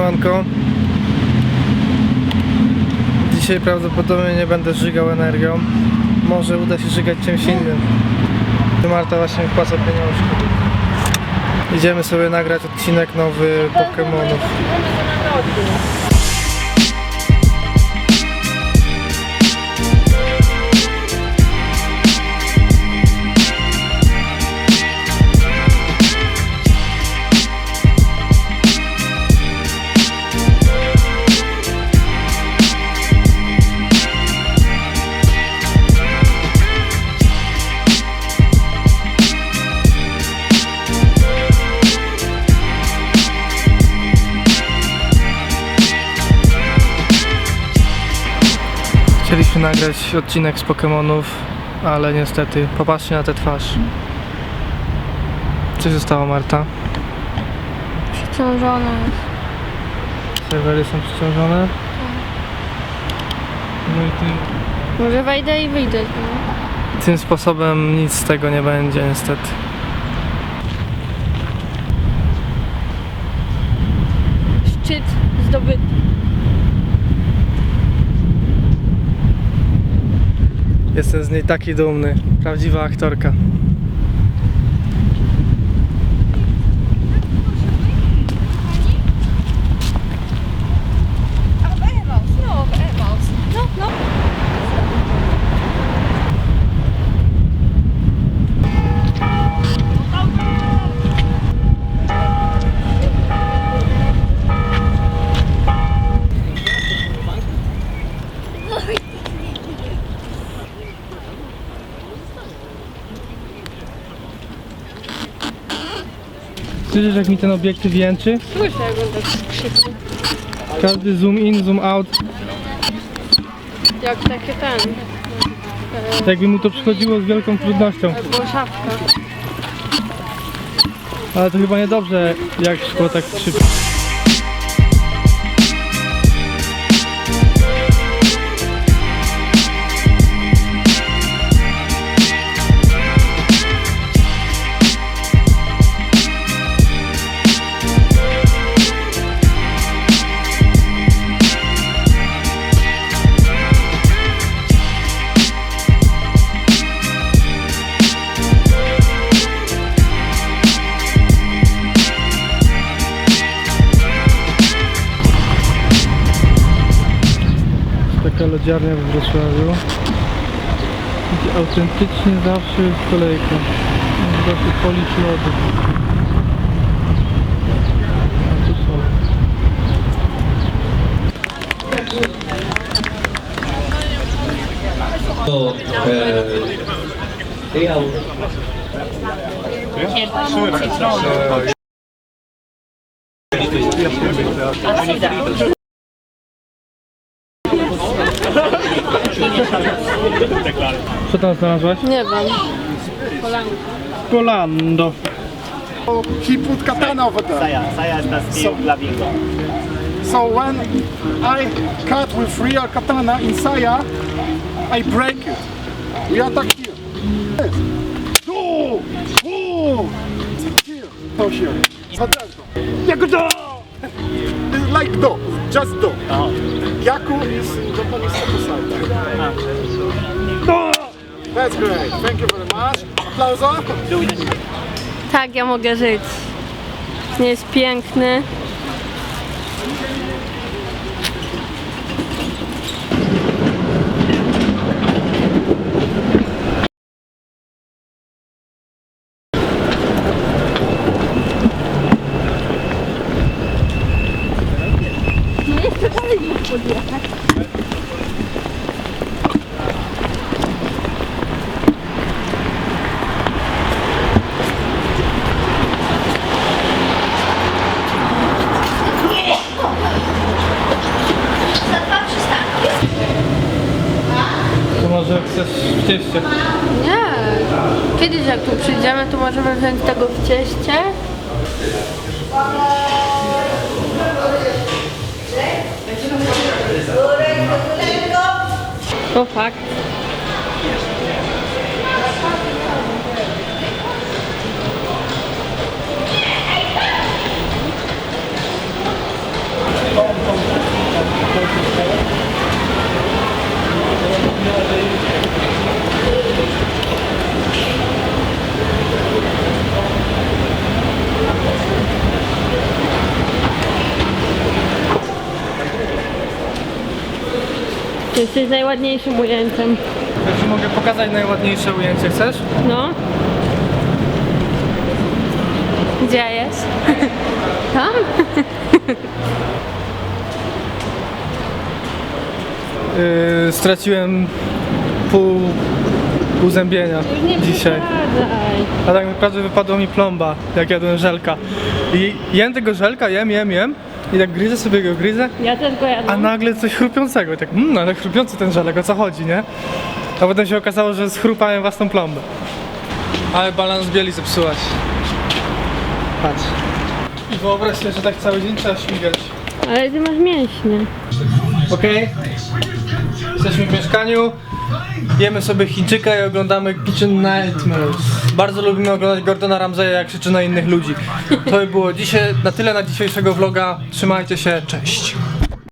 Siemanko. Dzisiaj prawdopodobnie nie będę żygał energią. Może uda się żygać czymś innym. Marta właśnie wpłaca pieniążki. Idziemy sobie nagrać odcinek nowy Pokemonów. Chcieliśmy nagrać odcinek z Pokemonów, ale niestety popatrzcie na tę twarz. Co się stało Marta? Przeciążona jest. Serwery są przeciążone? No i tym, Może wejdę i wyjdę. No. tym sposobem nic z tego nie będzie niestety. Szczyt zdobyty. Jestem z niej taki dumny. Prawdziwa aktorka. No, no, no. Słyszysz jak mi ten obiektyw jęczy? Słyszę, jak on tak krzyczy. Każdy zoom in, zoom out. Jak takie ten. Jakby mu to przychodziło z wielką trudnością. Jak szafka. Ale to chyba niedobrze jak szkło tak szybko. Taka lodziarnia w Wrocławiu. Gdzie autentycznie zawsze jest kolejka. Zawsze policz lody. A tu są. to e, real Co tam znalazłaś? Nie wiem. Kolando. he put katana over there. Saya, Saya is the steel Flamingo. So when I cut with real katana in Saya, I break it. We attack here. Yes. Do! Do! Here. To here. So do. Jak do! Like do. Just do. Yaku is! That's great. Thank you very much. Applause. Tak, ja mogę żyć. Nie jest piękny. To może chcesz w cieście? Nie. Kiedyś jak tu przyjdziemy, to możemy wziąć tego w cieście. O fakt. Jesteś najładniejszym ujęciem. Ja ci mogę pokazać najładniejsze ujęcie, chcesz? No. Gdzie jest? Tam? Yy, straciłem pół uzębienia Nie dzisiaj. A tak naprawdę wypadła mi plomba, jak jadłem żelka. I jem tego żelka, jem, jem, jem. I tak gryzę sobie go, gryzę. Ja też go A jadłam. nagle coś chrupiącego. I tak, mmm, ale chrupiący ten żelek, o co chodzi, nie? A potem się okazało, że schrupałem własną plombę. Ale balans bieli zepsułaś. Patrz. I wyobraź sobie, że tak cały dzień trzeba śmigać. Ale ty masz mięśnie. Okej? Jesteśmy w mieszkaniu, jemy sobie Chińczyka i oglądamy Kitchen Nightmares. Bardzo lubimy oglądać Gordona Ramsaya, jak krzyczy na innych ludzi. To by było dzisiaj, na tyle na dzisiejszego vloga. Trzymajcie się, cześć!